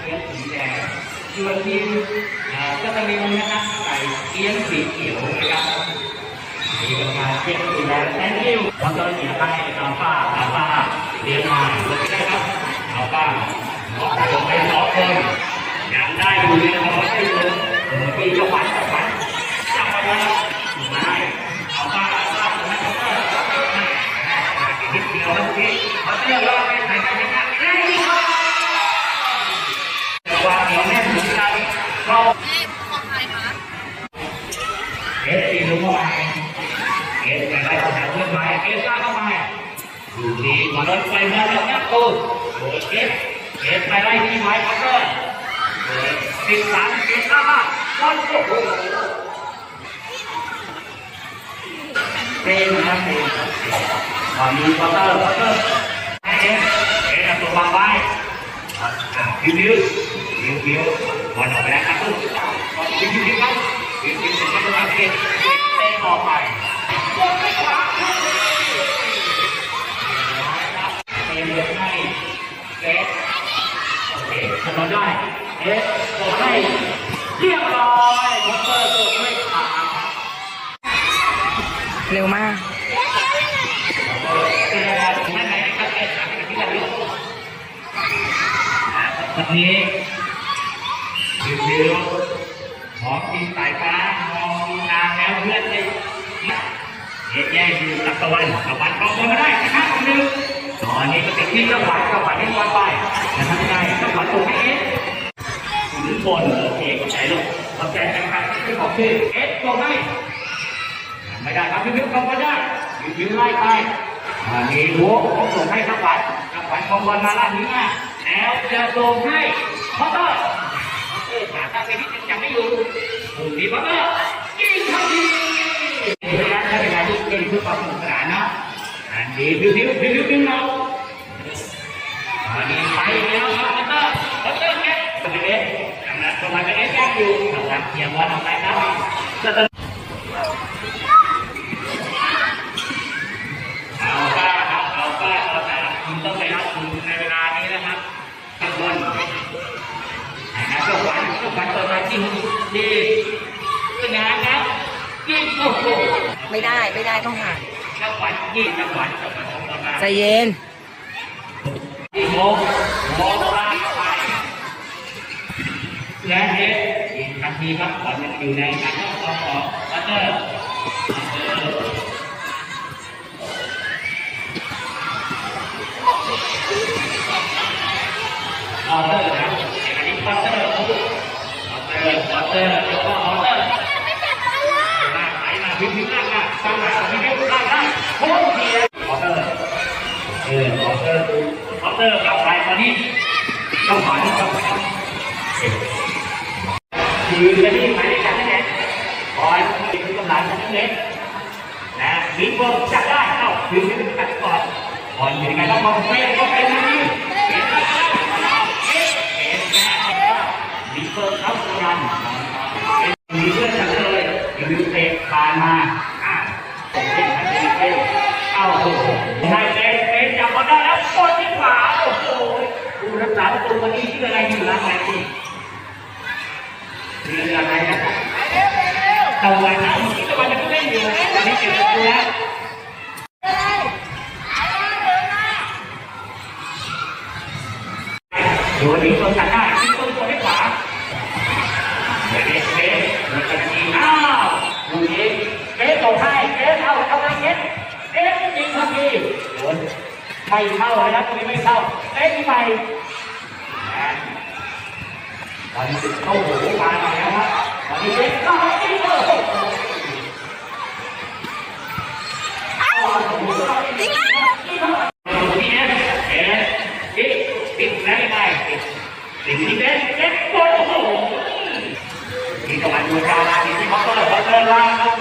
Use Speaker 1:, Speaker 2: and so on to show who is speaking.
Speaker 1: เกี๊ยวสีแดงส่วนทีมก็จะมีนะครับไก่เกี๊ยวสีเขียวนะครับมีกรรมการเกี๊ยวสีแดงแทนคิวแล้วก็เสียให้ตาป้าตาป้าเลี้ยงมาโอเคครับตาป้าลงไปสองคนอยากได้อยู่นะครับ เข้ามาเอสไปได้ของเพื่อนไปเอสซ่าเข้ามาดูดีมารถไฟมาแล้วนะตูโดยเอสเอสไปไล่ที่ไม้พัตเตอร์สิบสามเอสซ่ามาบอลโอ้โหเต็มนะเต็มตอนนี้พัตเตอร์พัตเตอร์เอสเอสตัววางไว้บิวบิวบิวบิวบอลออกไปแล้วครับบิวบิวบิวครับบิวบิวเป็นกำลั งเตะเตะต่อไปเตะยกให้เอสโอเคทำมาได้เอสกดให้เรียบร้อยพัตเตอร์กดไม่ขาด
Speaker 2: เร็วมาก
Speaker 1: เป็นอะไรถึงนั่นไหนนะครับเอสามที่เราเลือกตอนนี้วิวๆ ของทีมสายฟ้ามองดูทางแล้วเพื่อนเลยเอ็ดแย่อยู่กับตะวันตะวันเข้ามาได้นะครับหนึ่งตอนนี้ก็เป็นที่จังหวัดจังหวัดให้บอลไปนะครับได้จังหวัดตรงนี้หรือบนโอเคก็ใช้ลูกเราแจกกันครับที่ของชื่อเอสตรงให้ไม่ได้ครับพี่พิวเขาก็ได้พี่พิวไล่ไปอ่ามีหัวผมส่งให้ขับฝันขับฝันของบอลมาล่านี้แล้วจะส่งให้พอตเตอร์พอตเตอร์ขาตั้งไปที่ ยังไม่อยู่ถูกดีพอตเตอร์ยิงทันทีเวลาถ้าเวลาที่เล่นเพื่อความสนุกสนานนะอันดีพิวพิวพิวพิวดึงเราอันนี้ไปแล้วครับพอตเตอร์พอตเตอร์แก๊สเป็นเอสกำลังประมาณเป็นเอสแก๊สอยู่กำลังเทียมบอลออกไปครับจะต้องเอาป้าครับเอาป้าเอาแต่คุณต้องไปรับคุณในเวลานี้นะครับทุกคน นะครับก็ฝันก็ฝันต่อมาจริงดีขึ้นนะยิ่งโอ้โห
Speaker 2: ไม่ได้ไม่ได้ต้องห่าง
Speaker 1: ก็ฝันยิ่งก็ฝันต่อมาต่อมา
Speaker 2: ใจเย็น
Speaker 1: ที่โมงโมงลากไปและเอ๊ะอีกนาทีครับตอนนี้อยู่ในการทดสอบของบัตเตอร์ออเตอร์นะ เตอแล้วก็อเตอร์ลาไหลมาพิมพ์ลากมาตั้งหลักพิมพ์ลากได้โค้งเดียวออเตอร์เออออเตอร์ดูออเตอร์กลับไปตอนนี้ต้องฝันต้องฝันยืนกันที่หมายเลขจัดแน่คอยเป็นกำลังจัดเล็กนะบิ๊กเบิร์จับได้เอ้ายืนกัดก่อนก่อนยังไงต้องมองเป๊ะก็เป็นนะนี่เห็นไหมเห็นไหมบิ๊ก เบิร์เข้าสุรันมีเพื่อนกันเลยอย่าลืมเตะผ่านมาอะเตะเตะเตะเอ้าโอ้โหนายเตะเตะจับมาได้แล้วกดที่ขวาโอ้โหดูรักษาประตูวันนี้ชื่ออะไรอยู่ร้านไหนดีชื่ออะไรนะตะวันนะเมื่อกี้ตะวันยังเล่นอยู่วันนี้เจ็บตัวแล้วดูวันนี้ตัวจัดได้ ส่งให้เกสเอาเอาไปเกสเกสยิงทันทีไม่เข้าเลยนะตรงนี้ไม่เข้าเอสไปตอนนี้ติดเข้าหูมาหน่อยนะครับตอนนี้เกสเข้าไปอีกเลย
Speaker 2: จริงแล้วิ่ง
Speaker 1: ที่เด็ดเด็ดโอ้โหมีตะวันดูดาวมีที่เขาเปิดเขาเดินลาง